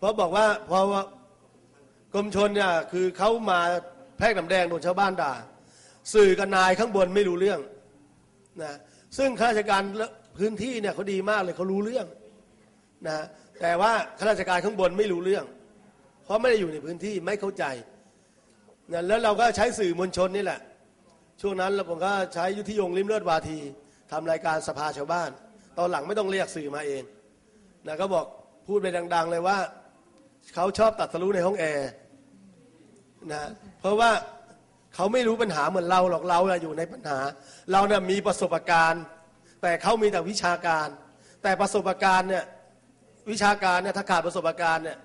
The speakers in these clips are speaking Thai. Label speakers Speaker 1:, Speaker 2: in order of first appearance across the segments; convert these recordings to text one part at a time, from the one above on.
Speaker 1: เพราะบอกว่าเพราะว่ากรมชนเนี่ยคือเขามาแพร่น้ำแดงโดนชาวบ้านด่า สื่อกับนายข้างบนไม่รู้เรื่องนะซึ่งข้าราชการพื้นที่เนี่ยเขาดีมากเลยเขารู้เรื่องนะแต่ว่าข้าราชการข้างบนไม่รู้เรื่อง เพราะไม่ได้อยู่ในพื้นที่ไม่เข้าใจนะแล้วเราก็ใช้สื่อมวลชนนี่แหละ ช่วงนั้นเราผมก็ใช้ยุทธยงริมเลือดวาทีทำรายการสภาชาวบ้าน ตอนหลังไม่ต้องเรียกสื่อมาเองนะก็บอกพูดไปดัง ๆ เลยว่า เขาชอบตัดสรู้ในห้องแอร์นะเพราะว่าเขาไม่รู้ปัญหาเหมือนเราหรอกเราอยู่ในปัญหา เราเนี่ยมีประสบการณ์ แต่เขามีแต่วิชาการ แต่ประสบการณ์เนี่ยวิชาการเนี่ยถ้าขาดประสบการณ์เนี่ย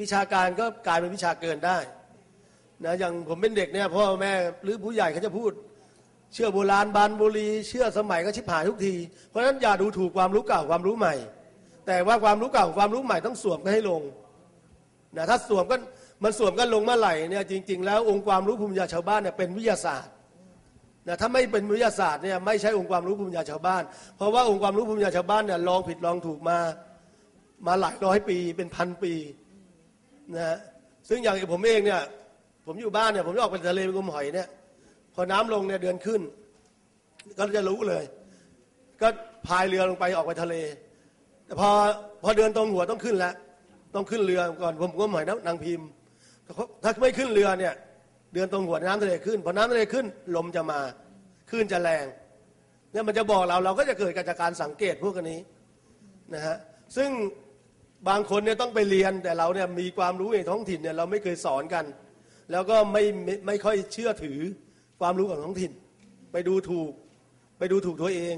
Speaker 1: วิชาการก็กลายเป็นวิชาเกินได้นะอย่างผมเป็นเด็กเนี่ยพ่อแม่หรือผู้ใหญ่เขาจะพูด เชื่อโบราณบานบุรี เชื่อสมัยก็ชิบหายทุกที เพราะฉะนั้นอย่าดูถูกความรู้เก่าความรู้ใหม่ แต่ว่าความรู้เก่าความรู้ใหม่ต้องสวมกันให้ลง นะถ้าสวมก็มันสวมกันลงเมื่อไหร่เนี่ยจริง ๆ แล้วองค์ความรู้ภูมิปัญญาชาวบ้านเนี่ยเป็นวิทยาศาสตร์นะถ้าไม่เป็นวิทยาศาสตร์เนี่ยไม่ใช่องค์ความรู้ภูมิปัญญาชาวบ้าน เพราะว่าองค์ความรู้ภูมิปัญญาชาวบ้านเนี่ยลองผิดลองถูกมามาหลายร้อยปีเป็นพันปีนะซึ่งอย่างผมเองเนี่ยผมอยู่บ้านเนี่ยผมจะออกไปทะเลไปงมหอยเนี่ยพอน้ำลงเนี่ยเดือนขึ้น ก็จะรู้เลย ก็พายเรือลงไปออกไปทะเล แต่พอพอเดือนตรงหัวต้องขึ้นแล้ว ต้องขึ้นเรือก่อนผมก็หมายนางพิมพ์ถ้าไม่ขึ้นเรือเนี่ยเดือนตรงหัวน้ำทะเลขึ้นพอน้ำทะเลขึ้นลมจะมาคลื่นจะแรงเนี่ยมันจะบอกเราเราก็จะเกิดจากการสังเกตพวกนี้นะฮะซึ่งบางคนเนี่ยต้องไปเรียนแต่เราเนี่ยมีความรู้ในท้องถิ่นเนี่ยเราไม่เคยสอนกัน แล้วก็ไม่ไม่ไม่ค่อยเชื่อถือความรู้ของท้องถิ่น ไปดูถูกไปดูถูกตัวเอง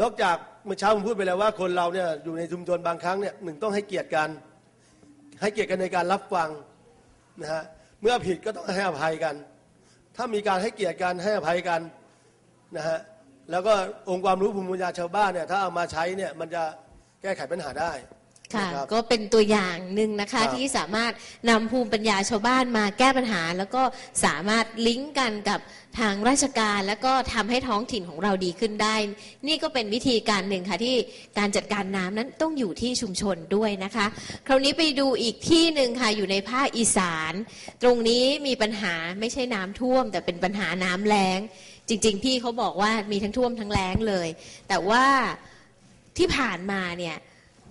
Speaker 1: นอกจากเมื่อเช้าผมพูดไปแล้วว่าคนเราเนี่ยอยู่ในชุมชนบางครั้งเนี่ยหนึ่งต้องให้เกียรติกัน ให้เกียรติกันในการรับฟังนะฮะเมื่อผิดก็ต้องให้อภัยกัน ถ้ามีการให้เกียรติกันให้อภัยกันนะฮะแล้วก็องค์ความรู้ภูมิปัญญาชาวบ้านเนี่ยถ้าเอามาใช้เนี่ยมันจะแก้ไขปัญหาได้
Speaker 2: ค่ะก็เป็นตัวอย่างหนึ่งนะคะที่สามารถนำภูมิปัญญาชาวบ้านมาแก้ปัญหา แล้วก็สามารถลิงก์กันกับทางราชการ แล้วก็ทำให้ท้องถิ่นของเราดีขึ้นได้ นี่ก็เป็นวิธีการหนึ่งค่ะที่การจัดการน้ำนั้นต้องอยู่ที่ชุมชนด้วยนะคะ คราวนี้ไปดูอีกที่หนึ่งค่ะอยู่ในภาคอีสาน ตรงนี้มีปัญหาไม่ใช่น้ำท่วม แต่เป็นปัญหาน้ำแล้ง จริง ๆ พี่เขาบอกว่ามีทั้งท่วมทั้งแล้งเลย แต่ว่าที่ผ่านมาเนี่ย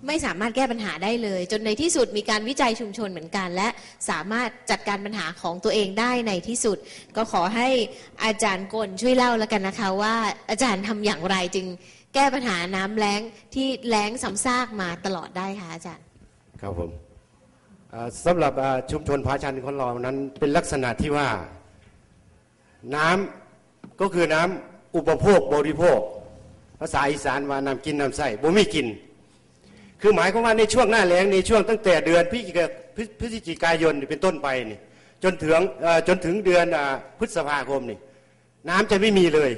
Speaker 2: ไม่สามารถแก้ปัญหาได้เลย จนในที่สุดมีการวิจัยชุมชนเหมือนกัน และสามารถจัดการปัญหาของตัวเองได้ในที่สุด ก็ขอให้อาจารย์กลช่วยเล่าแล้วกันนะคะ ว่าอาจารย์ทำอย่างไรจึงแก้ปัญหาน้ำแล้งที่แล้งซ้ำซากมาตลอดได้คะอาจารย์
Speaker 3: ครับผมสำหรับชุมชนพาชันของเรานั้นเป็นลักษณะที่ว่าน้ำก็คือน้ำอุปโภคบริโภค ภาษาอีสานว่าน้ำกินน้ำใส่บ่มีกิน คือหมายความว่าในช่วงหน้าแล้งในช่วงตั้งแต่เดือนพฤศจิกายนเป็นต้นไปนี่จนถึงจนถึงเดือนพฤษภาคมนี่น้ำจะไม่มีเลย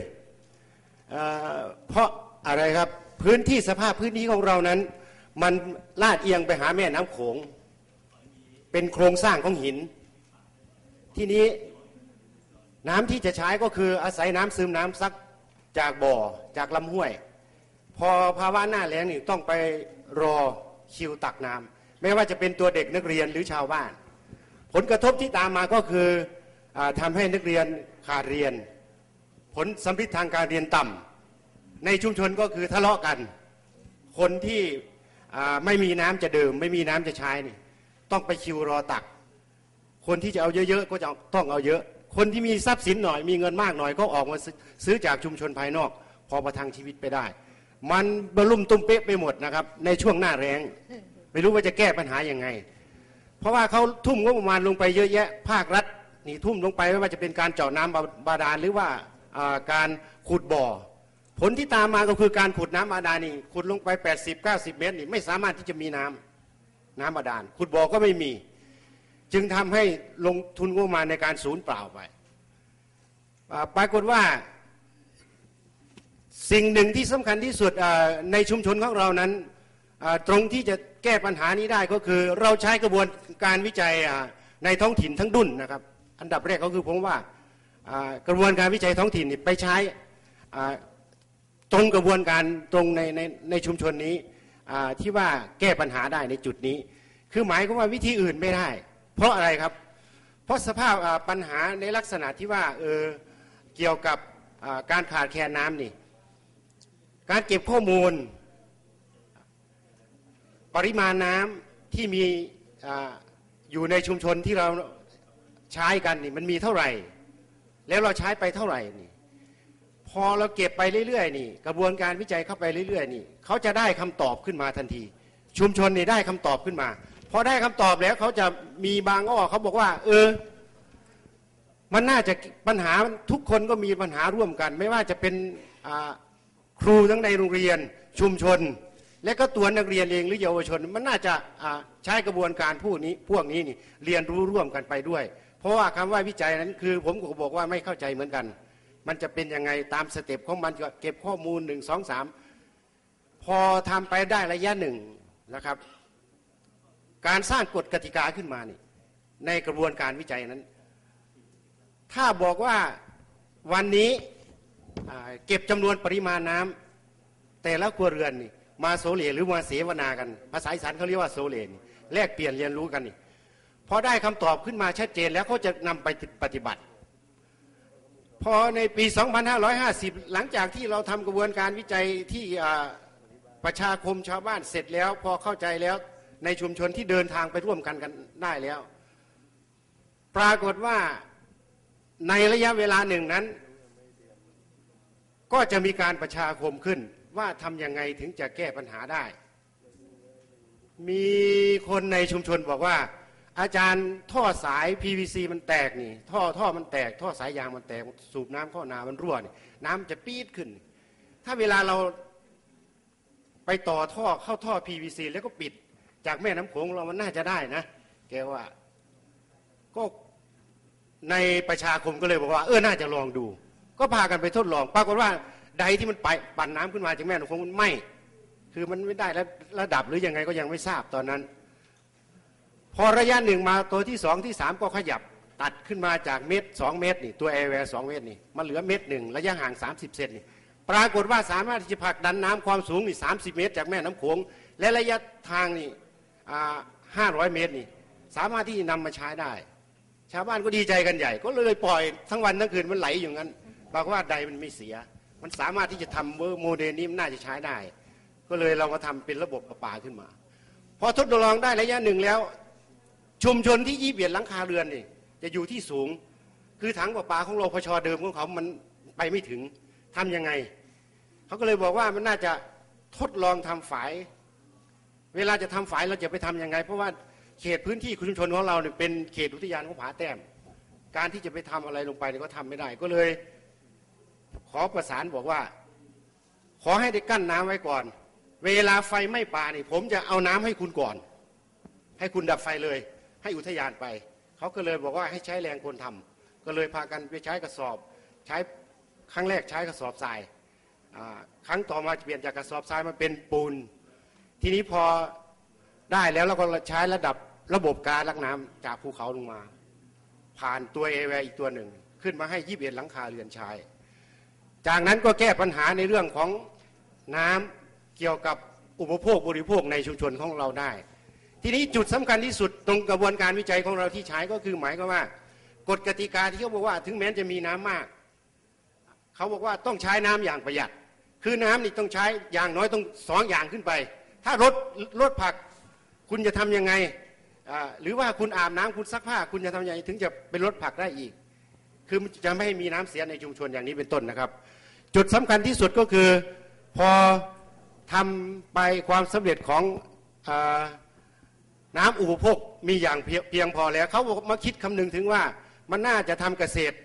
Speaker 3: เพราะอะไรครับพื้นที่สภาพพื้นที่ของเรานั้น มันลาดเอียงไปหาแม่น้ำโขง เป็นโครงสร้างของหิน ที่นี้น้ำที่จะใช้ก็คืออาศัยน้ำซึมน้ำซักจากบ่อจากลำห้วย พอภาวะหน้าแล้งนี่ต้องไป รอคิวตักน้ำไม่ว่าจะเป็นตัวเด็กนักเรียนหรือชาวบ้าน ผลกระทบที่ตามมาก็คืออทำให้นักเรียนขาดเรียน ผลสัมฤทธิ์ทางการเรียนต่ำในชุมชนก็คือทะเลาะกัน คนที่ไม่มีน้ำจะดื่ม ไม่มีน้ำจะใช้นี่ต้องไปคิวรอตัก คนที่จะเอาเยอะๆก็จะต้องเอาเยอะ คนที่มีทรัพย์สินหน่อยมีเงินมากหน่อยก็ออกมาซื้อจากชุมชนภายนอก พอประทังชีวิตไปได้ มันบรรลุมตุ้มเป๊ะไปหมดนะครับ ในช่วงหน้าแรงไม่รู้ว่าจะแก้ปัญหายังไง เพราะว่าเขาทุ่มงบประมาณลงไปเยอะแยะ ภาครัฐนี่ทุ่มลงไปไม่ว่าจะเป็นการเจาะน้ำบาดาลหรือว่าการขุดบ่อ ผลที่ตามมาก็คือการขุดน้ำบาดาลนี่ขุดลงไป 80 90 เมตรนี่ไม่สามารถที่จะมีน้ำน้ำบาดาลขุดบ่อก็ไม่มี จึงทำให้ลงทุนงบประมาณในการศูนย์เปล่าไปปรากฏว่า สิ่งหนึ่งที่สำคัญที่สุดในชุมชนของเรานั้น ตรงที่จะแก้ปัญหานี้ได้ก็คือ เราใช้กระบวนการวิจัยในท้องถิ่นทั้งดุนนะครับ อันดับแรกก็คือผมว่ากระบวนการวิจัยท้องถิ่นไปใช้ตรงกระบวนการตรงในในในชุมชนนี้ที่ว่าแก้ปัญหาได้ในจุดนี้ คือหมายความว่าวิธีอื่นไม่ได้ เพราะอะไรครับ เพราะสภาพปัญหาในลักษณะที่ว่าเออเกี่ยวกับการขาดแคลนน้ำนี่ การเก็บข้อมูล ปริมาณน้ำที่มีออยู่ในชุมชนที่เราใช้กันนี่มันมีเท่าไหร่ แล้วเราใช้ไปเท่าไหร่นี่พอเราเก็บไปเรื่อยๆนี่ กระบวนการวิจัยเข้าไปเรื่อยๆนี่เขาจะได้คำตอบขึ้นมาทันที ชุมชนนี่ได้คำตอบขึ้นมาพอได้คำตอบแล้วเขาจะมีบางอ้อเขาบอกว่า เออ มันน่าจะปัญหาทุกคนก็มีปัญหาร่วมกัน ไม่ว่าจะเป็นอ ครูทั้งในโรงเรียนชุมชน และก็ตัวนักเรียนเองหรือเยาวชน มันน่าจะใช้กระบวนการพวกนี้พวกนี้นี่เรียนรู้ร่วมกันไปด้วย เพราะว่าคำว่าวิจัยนั้นคือ ผมก็บอกว่าไม่เข้าใจเหมือนกัน มันจะเป็นยังไงตามสเต็ปของมันก็เก็บข้อมูลหนึ่งสองสามพอทำไปได้ระยะหนึ่งนะครับ การสร้างกฎกติกาขึ้นมานี่ในกระบวนการวิจัยนั้น ถ้าบอกว่าวันนี้ เก็บจำนวนปริมาณน้ำแต่ละครัวเรือนนี่มาโซเลหรือมาเสวนากัน ภาษาอีสานเขาเรียกว่าโซเลนแลกเปลี่ยนเรียนรู้กันนี่พอได้คำตอบขึ้นมาชัดเจนแล้วเขาจะนำไปปฏิบัติ พอในปี 2550 หลังจากที่เราทำกระบวนการวิจัยที่ประชาคมชาวบ้านเสร็จแล้ว พอเข้าใจแล้วในชุมชนที่เดินทางไปร่วมกันกันได้แล้ว ปรากฏว่าในระยะเวลาหนึ่งนั้น ก็จะมีการประชาคมขึ้นว่าทำยังไงถึงจะแก้ปัญหาได้ มีคนในชุมชนบอกว่า อาจารย์ท่อสาย PVC มันแตกนี่ ท่อท่อมันแตก ท่อสายยางมันแตก สูบน้ำเข้านามันรั่วนี่น้ำจะปี๊ดขึ้น ถ้าเวลาเราไปต่อท่อเข้าท่อ PVC แล้วก็ปิด จากแม่น้ำโขงเรามันน่าจะได้นะแกว่าก็ในประชาคมก็เลยบอกว่า เออน่าจะลองดู ก็พากันไปทดลอง ปรากฏว่าใดที่มันไปปั่นน้ำขึ้นมาจากแม่น้ำโขงมันไหมคือมันไม่ได้แล้วระดับหรือยังไงก็ยังไม่ทราบตอนนั้น พอระยะหนึ่งมาตัวที่สองที่สามก็ขยับตัดขึ้นมาจากเมตรสองเมตรนี่ตัวแอร์แวร์สองเมตรนี่มันเหลือเมตรหนึ่งระยะห่าง 30 เซนนี่ปรากฏว่าสามารถที่จะผลักดันน้ำความสูงนี่สาเมตร จากแม่น้ำโขงและระยะทางนี่ห้าร้อยเมตรนี่สามารถที่จะนำมาใช้ได้ ชาวบ้านก็ดีใจกันใหญ่ ก็เลยปล่อยทั้งวันทั้งคืนมันไหลอยู่งั้น บอกว่าใดมันไม่เสีย มันสามารถที่จะทำโมเดลนี้มันน่าจะใช้ได้ ก็เลยเราก็ทำเป็นระบบประปาขึ้นมา พอทดลองได้ระยะหนึ่งแล้ว ชุมชนที่ยี่เบียดหลังคาเรือนนี่จะอยู่ที่สูง คือถังประปาของรพชเดิมของเขามันไปไม่ถึงทำยังไง เขาก็เลยบอกว่ามันน่าจะทดลองทำฝาย เวลาจะทำฝายเราจะไปทำยังไง เพราะว่าเขตพื้นที่ชุมชนของเราเนี่ยเป็นเขตอุทยานของผาแต้ม การที่จะไปทำอะไรลงไปเนี่ยก็ทำไม่ได้ ก็เลย ขอประสานบอกว่า ขอให้ได้กั้นน้ำไว้ก่อน เวลาไฟไหม้ป่านี่ ผมจะเอาน้ำให้คุณก่อน ให้คุณดับไฟเลย ให้อุทยานไป เขาก็เลยบอกว่าให้ใช้แรงคนทำก็เลยพากันไปใช้กระสอบ ใช้ครั้งแรกใช้กระสอบทรายครั้งต่อมาจะเปลี่ยนจากกระสอบทรายมาเป็นปูน ทีนี้พอได้แล้วเราก็ใช้ระดับระบบการลักน้ำจากภูเขาลงมา ผ่านตัวเอแวอีกตัวหนึ่ง ขึ้นมาให้ยีิบเอ็ดหลังคาเรือนชาย จากนั้นก็แก้ปัญหาในเรื่องของน้ำเกี่ยวกับอุปโภคบริโภคในชุมชนของเราได้ ทีนี้จุดสำคัญที่สุดตรงกระบวนการวิจัยของเราที่ใช้ก็คือหมายก็ว่ากฎกติกาที่เขาบอกว่าถึงแม้จะมีน้ำมากเขาบอกว่าต้องใช้น้ำอย่างประหยัด คือน้ำนี่ต้องใช้อย่างน้อยต้องสองอย่างขึ้นไป ถ้ารถรถผักคุณจะทำยังไงหรือว่าคุณอาบน้ำคุณซักผ้า คุณจะทำยังไงถึงจะเป็นรถผักได้อีก คือจะไม่ให้มีน้ำเสียในชุมชนอย่างนี้เป็นต้นนะครับ จุดสำคัญที่สุดก็คือพอทำไปความสำเร็จของอน้ำอุปโภคมีอย่างเพียเพียงพอแล้วเขามาคิดคำนึงถึงว่ามันน่าจะทำเกษตร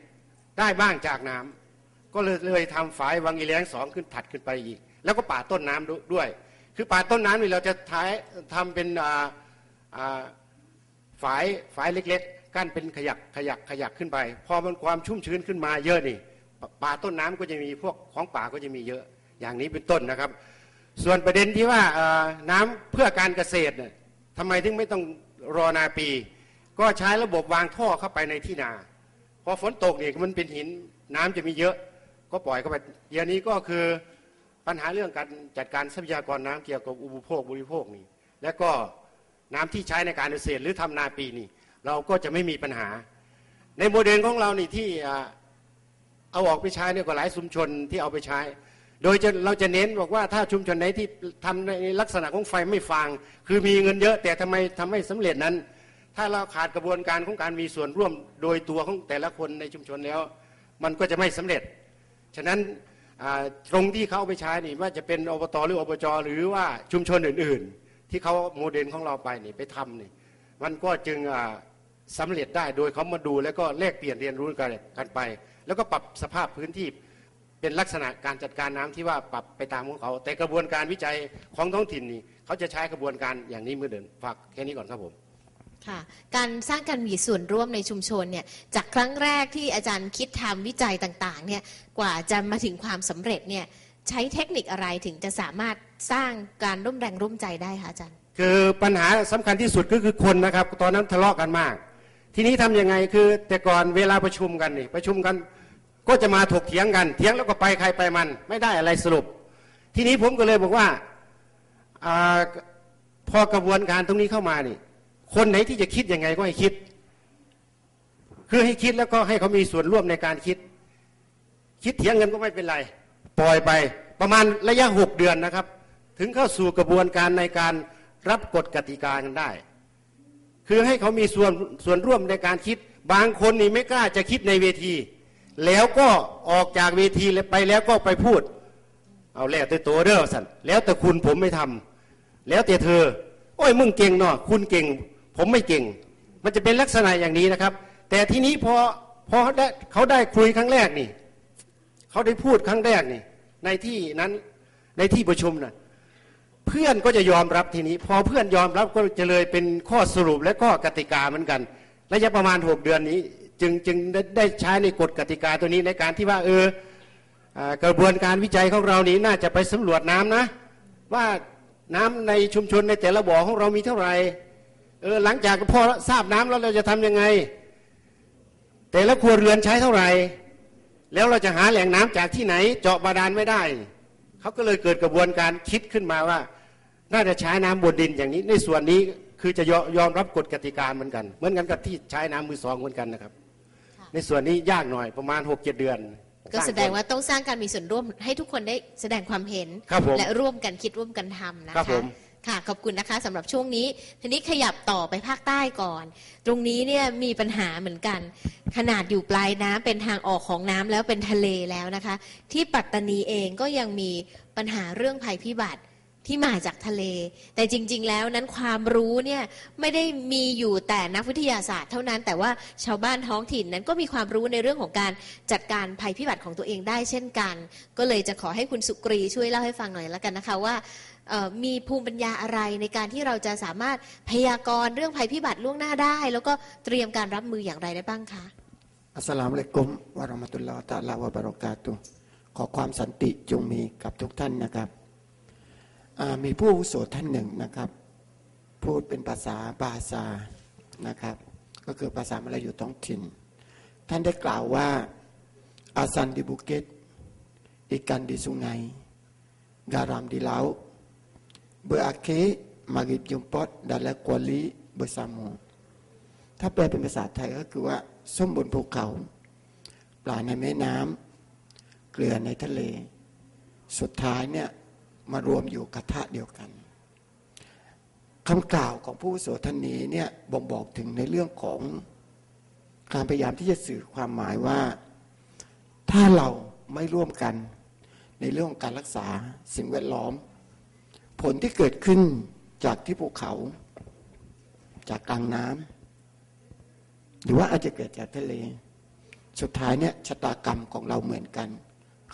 Speaker 3: ได้บ้างจากน้ำก็เลยเลยทำฝายวังอีแรงสองขึ้นถัดขึ้นไปอีก แล้วก็ป่าต้นน้ำดด้วย คือป่าต้นน้ำนี่เราจะท้ายทำเป็นฝายฝายเล็ก กั้นเป็นขยักขยักขยักขึ้นไป พอมันความชุ่มชื้นขึ้นมาเยอะนี่ป่าต้นน้ำก็จะมีพวกของป่าก็จะมีเยอะอย่างนี้เป็นต้นนะครับ ส่วนประเด็นที่ว่าน้ำเพื่อการเกษตรเนี่ยทำไมถึงไม่ต้องรอนาปี ก็ใช้ระบบวางท่อเข้าไปในที่นาพอฝนตกเนี่ยมันเป็นหินน้ำจะมีเยอะ ก็ปล่อยเข้าไปอย่างนี้ก็คือปัญหาเรื่องการจัดการทรัพยากรน้ำเกี่ยวกับอุปโภคบริโภคนี่และก็น้ำที่ใช้ในการเกษตรหรือทำนาปีนี่ เราก็จะไม่มีปัญหา ในโมเดลของเรานี่ที่เอาออกไปใช้เนี่ยก็หลายชุมชนที่เอาไปใช้ โดยจะเราจะเน้นบอกว่าถ้าชุมชนไหนที่ทำในลักษณะของไฟไม่ฟางคือมีเงินเยอะ แต่ทำไมทำให้สำเร็จนั้น ถ้าเราขาดกระบวนการของการมีส่วนร่วมโดยตัวของแต่ละคนในชุมชนแล้ว มันก็จะไม่สำเร็จ ฉะนั้นตรงที่เขาเอาไปใช้นี่ว่าจะเป็นอบตหรืออบจหรือว่าชุมชนอื่น ๆ ที่เขาโมเดลของเราไปนี่ไปทำนี่มันก็จึง อ่าสำเร็จได้โดยเขามาดูแล้วก็แลกเปลี่ยนเรียนรู้กันกันไป แล้วก็ปรับสภาพพื้นที่เป็นลักษณะการจัดการน้ำที่ว่าปรับไปตามของเขา แต่กระบวนการวิจัยของท้องถิ่นนี่เขาจะใช้กระบวนการอย่างนี้เมื่อเดินฝากแค่นี้ก่อนครับผม
Speaker 2: ค่ะการสร้างการมีส่วนร่วมในชุมชนเนี่ยจากครั้งแรกที่อาจารย์คิดทำวิจัยต่างๆเนี่ยกว่าจะมาถึงความสำเร็จเนี่ยใช้เทคนิคอะไรถึงจะสามารถสร้างการร่วมแรงร่วมใจได้คะอาจารย์
Speaker 3: คือปัญหาสำคัญที่สุดก็คือคนนะครับ ตอนนั้นทะเลาะกันมาก ทีนี้ทำยังไงคือ แต่ก่อนเวลาประชุมกันนี่ประชุมกัน ก็จะมาถกเถียงกันเถียงแล้วก็ไปใครไปมัน ไม่ได้อะไรสรุป ทีนี้ผมก็เลยบอกว่าอาพอกระบวนการตรงนี้เข้ามานี่ คนไหนที่จะคิดยังไงก็ให้คิด คือให้คิดแล้วก็ให้เขามีส่วนร่วมในการคิด คิดเถียงกันก็ไม่เป็นไรปล่อยไปประมาณระยะหกเดือนนะครับ ถึงเข้าสู่กระบวนการในการรับกฎกติกากันได้ คือให้เขามีส่วนส่วนร่วมในการคิด บางคนนี่ไม่กล้าจะคิดในเวที แล้วก็ออกจากเวทีไปแล้วก็ไปพูด เอาแล้วแต่ตัวเด้อสันแล้วแต่คุณผมไม่ทำแล้วแต่เธอ โอ้ยมึงเก่งเนาะคุณเก่ง ผมไม่เก่ง มันจะเป็นลักษณะอย่างนี้นะครับ แต่ทีนี้พอพอได้เขาได้คุยครั้งแรกนี่เขาได้พูดครั้งแรกนี่ในที่นั้นในที่ประชุมน่ะ เพื่อนก็จะยอมรับทีนี้ พอเพื่อนยอมรับก็จะเลยเป็นข้อสรุปและข้อกติกาเหมือนกันระยะประมาณหกเดือนนี้ จึงจึงได้ใช้ในกฎกติกาตัวนี้ในการที่ว่าเออกระบวนการวิจัยของเรานี้น่าจะไปสำรวจน้ำนะ ว่าน้ำในชุมชนในแต่ละบ่อของเรามีเท่าไหร่เออหลังจากพอทราบน้ำแล้วเราจะทำยังไง แต่ละครัวเรือนใช้เท่าไหร่ แล้วเราจะหาแหล่งน้ำจากที่ไหน เจาะบาดาลไม่ได้ เขาก็เลยเกิดกระบวนการคิดขึ้นมาว่า น่าจะใช้น้ำบนดินอย่างนี้ ในส่วนนี้คือจะยอยอมรับกฎกติกาเหมือนกัน เหมือนกันกับที่ใช้น้ำมือสองเหมือนกันนะครับ ในส่วนนี้ยากหน่อยประมาณหกเจ็ดเดือน
Speaker 2: ก็แสดงว่าต้องสร้างการมีส่วนร่วมให้ทุกคนได้แสดงความเห็น
Speaker 3: ครับผม
Speaker 2: และร่วมกันคิดร่วมกันทำนะ
Speaker 3: ครั
Speaker 2: คะ
Speaker 3: บผม
Speaker 2: ค่ะขอบคุณนะคะสำหรับช่วงนี้ทีนี้ขยับต่อไปภาคใต้ก่อน ตรงนี้เนี่ยมีปัญหาเหมือนกัน ขนาดอยู่ปลายน้ำเป็นทางออกของน้ำแล้วเป็นทะเลแล้วนะคะ ที่ปัตตานีเองก็ยังมีปัญหาเรื่องภัยพิบัติ ที่มาจากทะเล แต่จริง ๆ แล้วนั้นความรู้เนี่ยไม่ได้มีอยู่แต่นักวิทยาศาสตร์ เท่านั้นแต่ว่าชาวบ้านท้องถิ่นนั้นก็มีความรู้ในเรื่องของการจัดการภัยพิบัติของตัวเองได้เช่นกัน ก็เลยจะขอให้คุณสุกรีช่วยเล่าให้ฟังหน่อยแล้วกันนะคะว่ามีภูมิปัญญาอะไรในการที่เราจะสามารถพยากรณ์เรื่องภัยพิบัติล่วงหน้าได้ แล้วก็เตรียมการรับมืออย่างไรได้บ้างคะ
Speaker 4: อัสสลามุอะลัยกุมวะเราะมะตุลลอฮ์ตะอาลาวะบะเราะกาตุขอความสันติจงมีกับทุกท่านนะครับ มีผู้อาวุโสท่านหนึ่งนะครับ พูดเป็นภาษาบาซานะครับ ก็คือภาษามลายูท้องถิ่น ท่านได้กล่าวว่าอาซัน di bukit ikan di sungai garam di laut berakhir mari jemput dalam kuali bersama ถ้าแปลเป็นภาษาไทยก็คือว่าส้มบนภูเขา ปลาในแม่น้ำเกลือในทะเล สุดท้ายเนี่ย มารวมอยู่กระทะเดียวกันคำกล่าวของผู้วุโสท่านนี้เนี่ยบ่งบอกถึงในเรื่องของการพยายามที่จะสื่อความหมายว่า ถ้าเราไม่ร่วมกันในเรื่องของการรักษาสิ่งแวดล้อม ผลที่เกิดขึ้นจากที่ภูเขา จากกลางน้ำหรือว่าอาจจะเกิดจากทะเล สุดท้ายเนี่ยชะตากรรมของเราเหมือนกัน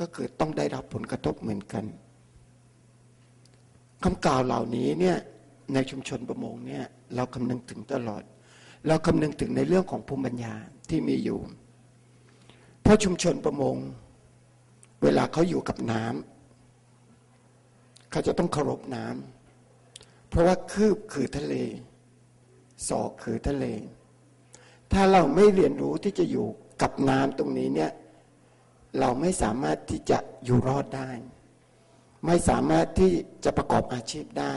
Speaker 4: ก็คือต้องได้รับผลกระทบเหมือนกัน คำกล่าวเหล่านี้เนี่ยในชุมชนประมงเนี่ยเราคำนึงถึงตลอด เราคำนึงถึงในเรื่องของภูมิปัญญาที่มีอยู่ เพราะชุมชนประมง เวลาเขาอยู่กับน้ำเขาจะต้องเคารพน้ำเพราะว่าคืบคือทะเล ศอกคือทะเล ถ้าเราไม่เรียนรู้ที่จะอยู่กับน้ำตรงนี้เนี่ยเราไม่สามารถที่จะอยู่รอดได้ ไม่สามารถที่จะประกอบอาชีพได้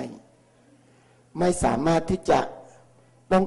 Speaker 4: ไม่สามารถที่จะป้อง